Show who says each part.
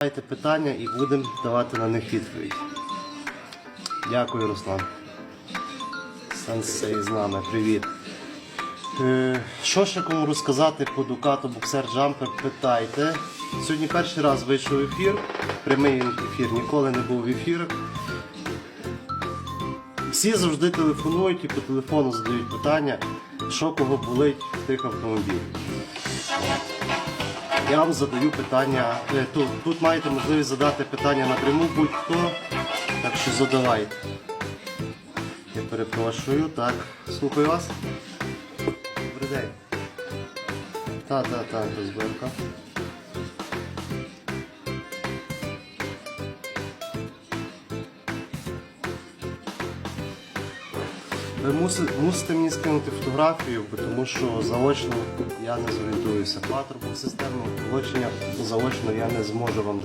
Speaker 1: Задавайте питання і будемо давати на них відповідь. Дякую, Руслан. Сенсей з нами, привіт. Е, що ще кому розказати по Дукату Боксер Джампер? Питайте. Сьогодні перший раз вийшов ефір. Прямий ефір, ніколи не був в ефірах. Всі завжди телефонують і по телефону задають питання, що кого болить в тих автомобілях. Я вам задаю питання. е, Тут, тут маєте можливість задати питання напряму будь-хто. Так що задавайте. Я перепрошую. Так, слухаю вас. Добрий день. Так, так, так, розберка. Ви мусите, мені скинути фотографію, тому що заочно я не зорієнтуюся. Системного вилучення заочно я не зможу вам